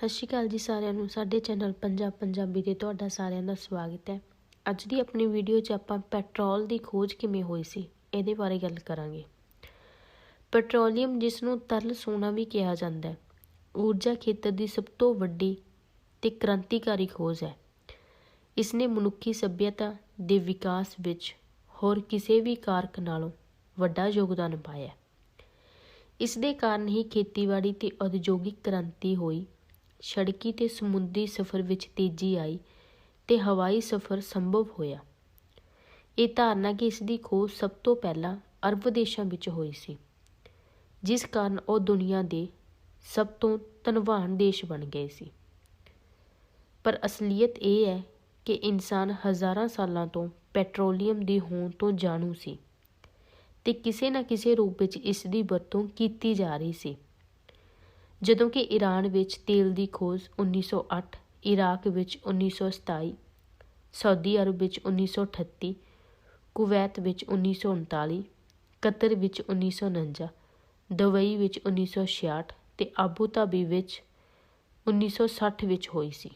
ਸਤਿ ਸ਼੍ਰੀ ਅਕਾਲ ਜੀ ਸਾਰਿਆਂ ਨੂੰ। ਸਾਡੇ ਚੈਨਲ ਪੰਜਾਬ ਪੰਜਾਬੀ ਤੇ ਤੁਹਾਡਾ ਸਾਰਿਆਂ ਦਾ ਸਵਾਗਤ ਹੈ। ਅੱਜ ਦੀ ਆਪਣੀ ਵੀਡੀਓ 'ਚ ਆਪਾਂ ਪੈਟਰੋਲ ਦੀ ਖੋਜ ਕਿਵੇਂ ਹੋਈ ਸੀ, ਇਹਦੇ ਬਾਰੇ ਗੱਲ ਕਰਾਂਗੇ। ਪੈਟਰੋਲੀਅਮ, ਜਿਸ ਨੂੰ ਤਰਲ ਸੋਨਾ ਵੀ ਕਿਹਾ ਜਾਂਦਾ ਹੈ, ਊਰਜਾ ਖੇਤਰ ਦੀ ਸਭ ਤੋਂ ਵੱਡੀ ਤੇ ਕ੍ਰਾਂਤੀਕਾਰੀ ਖੋਜ ਹੈ। ਇਸ ਨੇ ਮਨੁੱਖੀ ਸੱਭਿਅਤਾ ਦੇ ਵਿਕਾਸ ਵਿੱਚ ਹੋਰ ਕਿਸੇ ਵੀ ਕਾਰਕ ਨਾਲੋਂ ਵੱਡਾ ਯੋਗਦਾਨ ਪਾਇਆ ਇਸ ਦੇ ਕਾਰਨ ਹੀ ਖੇਤੀਬਾੜੀ ਤੇ ਉਦਯੋਗਿਕ ਕ੍ਰਾਂਤੀ ਹੋਈ ਸੜਕੀ ਤੇ ਸਮੁੰਦਰੀ ਸਫ਼ਰ ਵਿੱਚ ਤੇਜ਼ੀ ਆਈ ਤੇ ਹਵਾਈ ਸਫ਼ਰ ਸੰਭਵ ਹੋਇਆ। ਇਹ ਧਾਰਨਾ ਕਿ ਇਸ ਦੀ ਖੋਜ ਸਭ ਤੋਂ ਪਹਿਲਾਂ ਅਰਬ ਦੇਸ਼ਾਂ ਵਿੱਚ ਹੋਈ ਸੀ, ਜਿਸ ਕਾਰਨ ਉਹ ਦੁਨੀਆ ਦੇ ਸਭ ਤੋਂ ਧਨਵਾਨ ਦੇਸ਼ ਬਣ ਗਏ ਸੀ। ਪਰ ਅਸਲੀਅਤ ਇਹ ਹੈ ਕਿ ਇਨਸਾਨ ਹਜ਼ਾਰਾਂ ਸਾਲਾਂ ਤੋਂ ਪੈਟਰੋਲੀਅਮ ਦੀ ਹੋਂਦ ਤੋਂ ਜਾਣੂ ਸੀ ਤੇ ਕਿਸੇ ਨਾ ਕਿਸੇ ਰੂਪ ਵਿੱਚ ਇਸ ਦੀ ਵਰਤੋਂ ਕੀਤੀ ਜਾ ਰਹੀ ਸੀ। ਜਦੋਂ ਕਿ ਈਰਾਨ ਵਿੱਚ ਤੇਲ ਦੀ ਖੋਜ 1908 ਇਰਾਕ ਵਿੱਚ 1927 ਸਾਊਦੀ ਅਰਬ ਵਿੱਚ 1938 ਕੁਵੈਤ ਵਿੱਚ 1939 ਕਤਰ ਵਿੱਚ 1949 ਦੁਬਈ ਵਿੱਚ 1966 ਤੇ ਆਬੂ ਧਾਬੀ ਵਿੱਚ 1960 ਵਿੱਚ ਹੋਈ ਸੀ।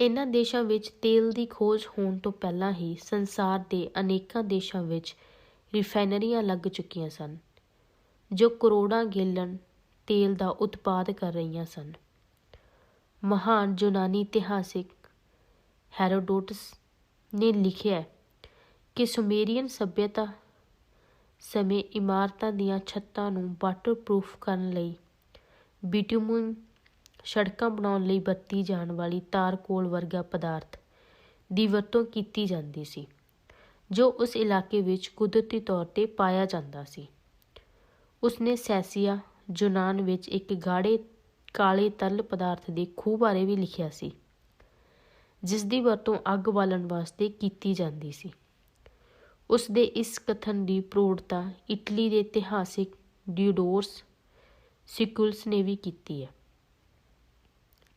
ਇਹਨਾਂ ਦੇਸ਼ਾਂ ਵਿੱਚ ਤੇਲ ਦੀ ਖੋਜ ਹੋਣ ਤੋਂ ਪਹਿਲਾਂ ਹੀ ਸੰਸਾਰ ਦੇ ਅਨੇਕਾਂ ਦੇਸ਼ਾਂ ਵਿੱਚ ਰਿਫਾਈਨਰੀਆਂ ਲੱਗ ਚੁੱਕੀਆਂ ਸਨ, ਜੋ ਕਰੋੜਾਂ ਗੈਲਨ ਤੇਲ ਦਾ ਉਤਪਾਦ ਕਰ ਰਹੀਆਂ ਸਨ। ਮਹਾਨ ਯੂਨਾਨੀ ਇਤਿਹਾਸਿਕ ਹੈਰੋਡੋਟਸ ਨੇ ਲਿਖਿਆ ਕਿ ਸੁਮੇਰੀਅਨ ਸਭਿਅਤਾ ਸਮੇਂ ਇਮਾਰਤਾਂ ਦੀਆਂ ਛੱਤਾਂ ਨੂੰ ਵਾਟਰਪ੍ਰੂਫ ਕਰਨ ਲਈ ਬਿਟੂਮਨ ਸੜਕਾਂ ਬਣਾਉਣ ਲਈ ਵਰਤੀ ਜਾਣ ਵਾਲੀ ਤਾਰਕੋਲ ਵਰਗਾ ਪਦਾਰਥ ਦੀ ਵਰਤੋਂ ਕੀਤੀ ਜਾਂਦੀ ਸੀ, ਜੋ ਉਸ ਇਲਾਕੇ ਵਿੱਚ ਕੁਦਰਤੀ ਤੌਰ ਤੇ ਪਾਇਆ ਜਾਂਦਾ ਸੀ। ਉਸਨੇ ਸੈਸੀਆ ਯੂਨਾਨ ਵਿੱਚ ਇੱਕ ਗਾੜੇ ਕਾਲੇ ਤਰਲ ਪਦਾਰਥ ਦੇ ਖੂਹ ਬਾਰੇ ਵੀ ਲਿਖਿਆ ਸੀ, ਜਿਸ ਦੀ ਵਰਤੋਂ ਅੱਗ ਬਾਲਣ ਵਾਸਤੇ ਕੀਤੀ ਜਾਂਦੀ ਸੀ। ਉਸ ਦੇ ਇਸ ਕਥਨ ਦੀ ਪ੍ਰੋੜਤਾ ਇਟਲੀ ਦੇ ਇਤਿਹਾਸਿਕ ਡਿਊਡੋਰਸ ਸਿਕੁਲਸ ਨੇ ਵੀ ਕੀਤੀ ਹੈ।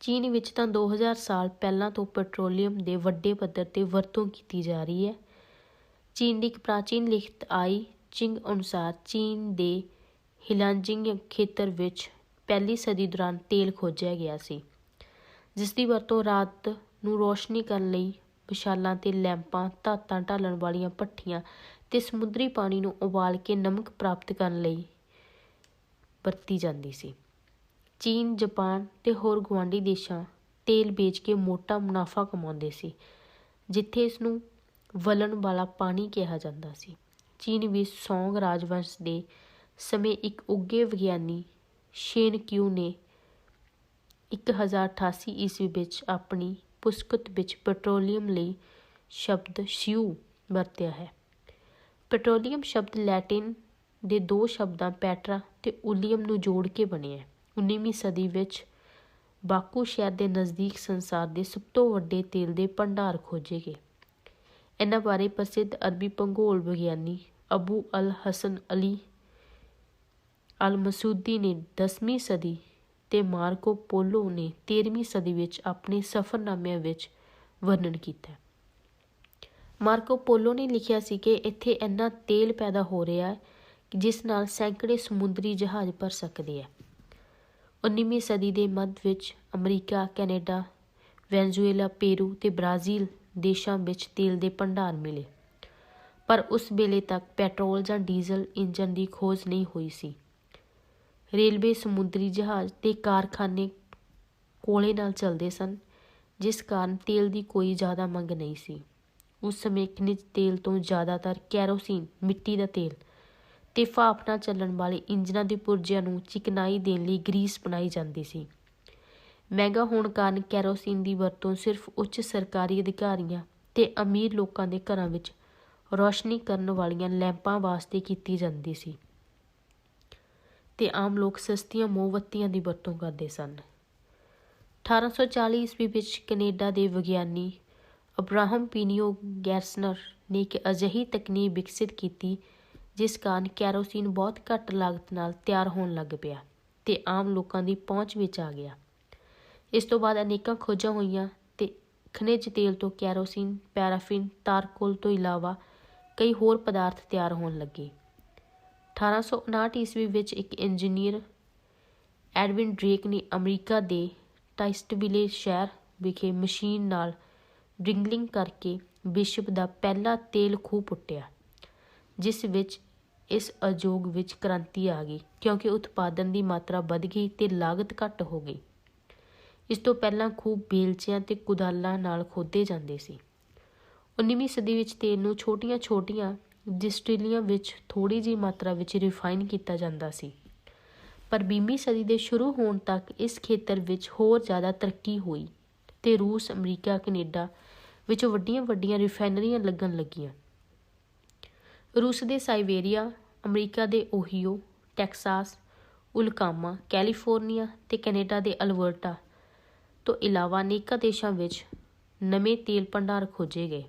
ਚੀਨ ਵਿੱਚ ਤਾਂ 2000 ਸਾਲ ਪਹਿਲਾਂ ਤੋਂ ਪੈਟਰੋਲੀਅਮ ਦੇ ਵੱਡੇ ਪੱਧਰ ਤੇ ਵਰਤੋਂ ਕੀਤੀ ਜਾ ਰਹੀ ਹੈ। ਚੀਨ ਦੀ ਇੱਕ ਪ੍ਰਾਚੀਨ ਲਿਖਤ ਆਈ ਚਿੰਗ ਅਨੁਸਾਰ ਚੀਨ ਦੇ ਹਿਲਾਂਜਿੰਗ ਖੇਤਰ ਵਿੱਚ ਪਹਿਲੀ ਸਦੀ ਦੌਰਾਨ ਤੇਲ ਖੋਜਿਆ ਗਿਆ ਸੀ ਜਿਸ ਦੀ ਵਰਤੋਂ ਰਾਤ ਨੂੰ ਰੋਸ਼ਨੀ ਕਰਨ ਲਈ ਵਿਸ਼ਾਲਾਂ ਤੇ ਲੈਂਪਾਂ ਧਾਤਾਂ ਢਾਲਣ ਵਾਲੀਆਂ ਭੱਠੀਆਂ ਤੇ ਸਮੁੰਦਰੀ ਪਾਣੀ ਨੂੰ ਉਬਾਲ ਕੇ ਨਮਕ ਪ੍ਰਾਪਤ ਕਰਨ ਲਈ ਵਰਤੀ ਜਾਂਦੀ ਸੀ। ਚੀਨ, ਜਾਪਾਨ ਤੇ ਹੋਰ ਗੁਆਂਢੀ ਦੇਸ਼ਾਂ ਤੇਲ ਵੇਚ ਕੇ ਮੋਟਾ ਮੁਨਾਫਾ ਕਮਾਉਂਦੇ ਸੀ, ਜਿੱਥੇ ਇਸ ਨੂੰ ਵਲਣ ਵਾਲਾ ਪਾਣੀ ਕਿਹਾ ਜਾਂਦਾ ਸੀ। ਚੀਨ ਵਿੱਚ ਸੌਂਗ ਰਾਜਵੰਸ਼ ਦੇ ਸਮੇਂ ਇੱਕ ਉੱਘੇ ਵਿਗਿਆਨੀ ਸ਼ੇਨ ਕਿਊ ਨੇ 1088 ਈਸਵੀ ਵਿੱਚ ਆਪਣੀ ਪੁਸਤਕ ਵਿੱਚ ਪੈਟਰੋਲੀਅਮ ਲਈ ਸ਼ਬਦ ਸ਼ਿਊ ਵਰਤਿਆ ਹੈ। ਪੈਟਰੋਲੀਅਮ ਸ਼ਬਦ ਲੈਟਿਨ ਦੇ ਦੋ ਸ਼ਬਦਾਂ ਪੈਟਰਾ ਤੇ ਉਲੀਅਮ ਨੂੰ ਜੋੜ ਕੇ ਬਣਿਆ ਹੈ। 19ਵੀਂ ਸਦੀ ਵਿੱਚ ਬਾਕੂ ਸ਼ਹਿਰ ਦੇ ਨਜ਼ਦੀਕ ਸੰਸਾਰ ਦੇ ਸਭ ਤੋਂ ਵੱਡੇ ਤੇਲ ਦੇ ਭੰਡਾਰ ਖੋਜੇ ਗਏ। ਇਹਨਾਂ ਬਾਰੇ ਪ੍ਰਸਿੱਧ ਅਰਬੀ ਭੂਗੋਲ ਵਿਗਿਆਨੀ ਅਬੂ ਅਲ ਹਸਨ ਅਲੀ ਅਲ ਮਸੂਦੀ ਨੇ 10ਵੀਂ ਸਦੀ ਤੇ ਮਾਰਕੋ ਪੋਲੋ ਨੇ 13ਵੀਂ ਸਦੀ ਵਿੱਚ ਆਪਣੇ ਸਫ਼ਰਨਾਮਿਆਂ ਵਿੱਚ ਵਰਣਨ ਕੀਤਾ ਮਾਰਕੋ ਪੋਲੋ ਨੇ ਲਿਖਿਆ ਸੀ ਕਿ ਇੱਥੇ ਇੰਨਾ ਤੇਲ ਪੈਦਾ ਹੋ ਰਿਹਾ ਹੈ ਜਿਸ ਨਾਲ ਸੈਂਕੜੇ ਸਮੁੰਦਰੀ ਜਹਾਜ਼ ਭਰ ਸਕਦੇ ਆ 19ਵੀਂ ਸਦੀ ਦੇ ਮੱਧ ਵਿੱਚ ਅਮਰੀਕਾ, ਕੈਨੇਡਾ, ਵੈਨਜ਼ੂਏਲਾ, ਪੇਰੂ ਤੇ ਬ੍ਰਾਜ਼ੀਲ ਦੇਸ਼ਾਂ ਵਿੱਚ ਤੇਲ ਦੇ ਭੰਡਾਰ ਮਿਲੇ। ਪਰ ਉਸ ਵੇਲੇ ਤੱਕ ਪੈਟਰੋਲ ਜਾਂ ਡੀਜ਼ਲ ਇੰਜਨ ਦੀ ਖੋਜ ਨਹੀਂ ਹੋਈ ਸੀ। ਰੇਲਵੇ, ਸਮੁੰਦਰੀ ਜਹਾਜ਼ ਤੇ ਕਾਰਖਾਨੇ ਕੋਲੇ ਨਾਲ ਚੱਲਦੇ ਸਨ, ਜਿਸ ਕਾਰਨ ਤੇਲ ਦੀ ਕੋਈ ਜ਼ਿਆਦਾ ਮੰਗ ਨਹੀਂ ਸੀ। ਉਸ ਸਮੇਂ ਖਣਿਜ ਤੇਲ ਤੋਂ ਜ਼ਿਆਦਾਤਰ ਕੈਰੋਸੀਨ, ਮਿੱਟੀ ਦਾ ਤੇਲ ਤੇ ਫਾਫਣਾ ਚੱਲਣ ਵਾਲੇ ਇੰਜਨਾਂ ਦੇ ਪੁਰਜਿਆਂ ਨੂੰ ਚਿਕਨਾਈ ਦੇਣ ਲਈ ਗਰੀਸ ਬਣਾਈ ਜਾਂਦੀ ਸੀ। ਮਹਿੰਗਾ ਹੋਣ ਕਾਰਨ ਕੈਰੋਸੀਨ ਦੀ ਵਰਤੋਂ ਸਿਰਫ ਉੱਚ ਸਰਕਾਰੀ ਅਧਿਕਾਰੀਆਂ ਤੇ ਅਮੀਰ ਲੋਕਾਂ ਦੇ ਘਰਾਂ ਵਿੱਚ ਰੋਸ਼ਨੀ ਕਰਨ ਵਾਲੀਆਂ ਲੈਂਪਾਂ ਵਾਸਤੇ ਕੀਤੀ ਜਾਂਦੀ ਸੀ। ਤੇ ਆਮ ਲੋਕ ਸਸਤੀਆਂ ਮੋਮਬੱਤੀਆਂ ਦੀ ਵਰਤੋਂ ਕਰਦੇ ਸਨ। 1840 ਈਸਵੀ ਵਿੱਚ ਕੈਨੇਡਾ ਦੇ ਵਿਗਿਆਨੀ ਅਬਰਾਹਮ ਪੀਨੀਓ ਗੈਰਸਨਰ ਨੇ ਇੱਕ ਅਜਿਹੀ ਤਕਨੀਕ ਵਿਕਸਿਤ ਕੀਤੀ ਜਿਸ ਕਾਰਨ ਕੈਰੋਸੀਨ ਬਹੁਤ ਘੱਟ ਲਾਗਤ ਨਾਲ ਤਿਆਰ ਹੋਣ ਲੱਗ ਪਿਆ ਤੇ ਆਮ ਲੋਕਾਂ ਦੀ ਪਹੁੰਚ ਵਿੱਚ ਆ ਗਿਆ। ਇਸ ਤੋਂ ਬਾਅਦ ਅਨੇਕਾਂ ਖੋਜਾਂ ਹੋਈਆਂ ਤੇ ਖਣਿਜ ਤੇਲ ਤੋਂ ਕੈਰੋਸੀਨ, ਪੈਰਾਫਿਨ, ਤਾਰਕੋਲ ਤੋਂ ਇਲਾਵਾ ਕਈ ਹੋਰ ਪਦਾਰਥ ਤਿਆਰ ਹੋਣ ਲੱਗੇ। 1859 ਈਸਵੀ ਵਿੱਚ ਇੱਕ ਇੰਜੀਨੀਅਰ ਐਡਵਿਨ ਡ੍ਰੇਕ ਨੇ ਅਮਰੀਕਾ ਦੇ ਟਾਈਸਟਵਿਲੇ ਸ਼ਹਿਰ ਵਿਖੇ ਮਸ਼ੀਨ ਨਾਲ ਡ੍ਰਿੰਗਲਿੰਗ ਕਰਕੇ ਵਿਸ਼ਵ ਦਾ ਪਹਿਲਾ ਤੇਲ ਖੂਹ ਪੁੱਟਿਆ, ਜਿਸ ਵਿੱਚ ਇਸ ਉਦਯੋਗ ਵਿੱਚ ਕ੍ਰਾਂਤੀ ਆ ਗਈ, ਕਿਉਂਕਿ ਉਤਪਾਦਨ ਦੀ ਮਾਤਰਾ ਵੱਧ ਗਈ ਤੇ ਲਾਗਤ ਘੱਟ ਹੋ ਗਈ। ਇਸ ਤੋਂ ਪਹਿਲਾਂ ਖੂਹ ਬੇਲਚਿਆਂ ਤੇ ਕੁਦਾਲਾਂ ਨਾਲ ਖੋਦੇ ਜਾਂਦੇ ਸੀ। 19ਵੀਂ ਸਦੀ ਵਿੱਚ ਤੇਲ ਨੂੰ ਛੋਟੀਆਂ-ਛੋਟੀਆਂ ਡਿਸਟਿਲੀਆਂ ਵਿੱਚ ਥੋੜੀ ਜਿਹੀ ਮਾਤਰਾ ਵਿੱਚ ਰਿਫਾਈਨ ਕੀਤਾ ਜਾਂਦਾ ਸੀ। ਪਰ 20ਵੀਂ ਸਦੀ ਦੇ ਸ਼ੁਰੂ ਹੋਣ ਤੱਕ ਇਸ ਖੇਤਰ ਵਿੱਚ ਹੋਰ ਜ਼ਿਆਦਾ ਤਰੱਕੀ ਹੋਈ ਤੇ ਰੂਸ, ਅਮਰੀਕਾ, ਕੈਨੇਡਾ ਵਿੱਚ ਵੱਡੀਆਂ-ਵੱਡੀਆਂ ਰਿਫਾਈਨਰੀਆਂ ਲੱਗਣ ਲੱਗੀਆਂ। ਰੂਸ ਦੇ ਸਾਈਬੇਰੀਆ ਅਮਰੀਕਾ ਦੇ ਓਹੀਓ, ਟੈਕਸਾਸ, ਉਲਕਾਮਾ, ਕੈਲੀਫੋਰਨੀਆ ਤੇ ਕੈਨੇਡਾ ਦੇ ਅਲਵਰਟਾ ਤੋਂ ਇਲਾਵਾ ਅਨੇਕਾਂ ਦੇਸ਼ਾਂ ਵਿੱਚ ਨਵੇਂ ਤੇਲ ਭੰਡਾਰ ਖੋਜੇ ਗਏ।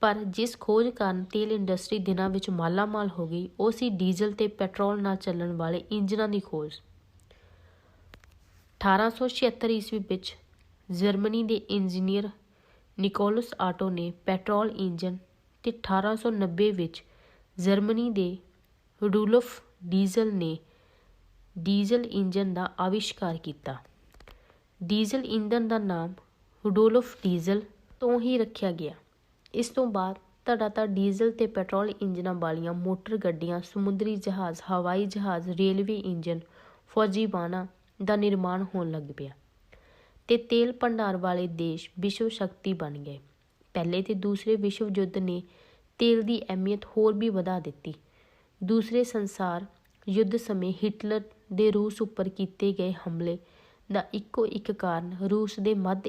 ਪਰ ਜਿਸ ਖੋਜ ਕਾਰਨ ਤੇਲ ਇੰਡਸਟਰੀ ਦਿਨਾਂ ਵਿੱਚ ਮਾਲਾਮਾਲ ਹੋ ਗਈ, ਉਹ ਸੀ ਡੀਜ਼ਲ ਤੇ ਪੈਟਰੋਲ ਨਾਲ ਚੱਲਣ ਵਾਲੇ ਇੰਜਨਾਂ ਦੀ ਖੋਜ। 1876 ਈਸਵੀ ਵਿੱਚ ਜਰਮਨੀ ਦੇ ਇੰਜੀਨੀਅਰ ਨਿਕੋਲਸ ਆਟੋ ਨੇ ਪੈਟਰੋਲ ਇੰਜਨ ਤੇ 1890 ਵਿੱਚ ਜਰਮਨੀ ਦੇ ਰੂਡੋਲਫ ਡੀਜ਼ਲ ਨੇ ਡੀਜ਼ਲ ਇੰਜਨ ਦਾ ਆਵਿਸ਼ਕਾਰ ਕੀਤਾ। ਡੀਜ਼ਲ ਇੰਜਨ ਦਾ ਨਾਮ ਰੂਡੋਲਫ ਡੀਜ਼ਲ ਤੋਂ ਹੀ ਰੱਖਿਆ ਗਿਆ। ਇਸ ਤੋਂ ਬਾਅਦ ਧੜਾਧੜ ਡੀਜ਼ਲ ਤੇ ਪੈਟਰੋਲ ਇੰਜਨਾਂ ਵਾਲੀਆਂ ਮੋਟਰ ਗੱਡੀਆਂ, ਸਮੁੰਦਰੀ ਜਹਾਜ਼, ਹਵਾਈ ਜਹਾਜ਼, ਰੇਲਵੇ ਇੰਜਨ, ਫੌਜੀ ਬਾਣਾ ਦਾ ਨਿਰਮਾਣ ਹੋਣ ਲੱਗ ਪਿਆ ਤੇ ਤੇਲ ਭੰਡਾਰ ਵਾਲੇ ਦੇਸ਼ ਵਿਸ਼ਵ ਸ਼ਕਤੀ ਬਣ ਗਏ। ਪਹਿਲੇ ਤੇ ਦੂਸਰੇ ਵਿਸ਼ਵ ਯੁੱਧ ਨੇ ਤੇਲ ਦੀ ਅਹਿਮੀਅਤ ਹੋਰ ਵੀ ਵਧਾ ਦਿੱਤੀ। ਦੂਸਰੇ ਸੰਸਾਰ ਯੁੱਧ ਸਮੇਂ ਹਿਟਲਰ ਦੇ ਰੂਸ ਉੱਪਰ ਕੀਤੇ ਗਏ ਹਮਲੇ ਦਾ ਇੱਕੋ ਇੱਕ ਕਾਰਨ ਰੂਸ ਦੇ ਮੱਧ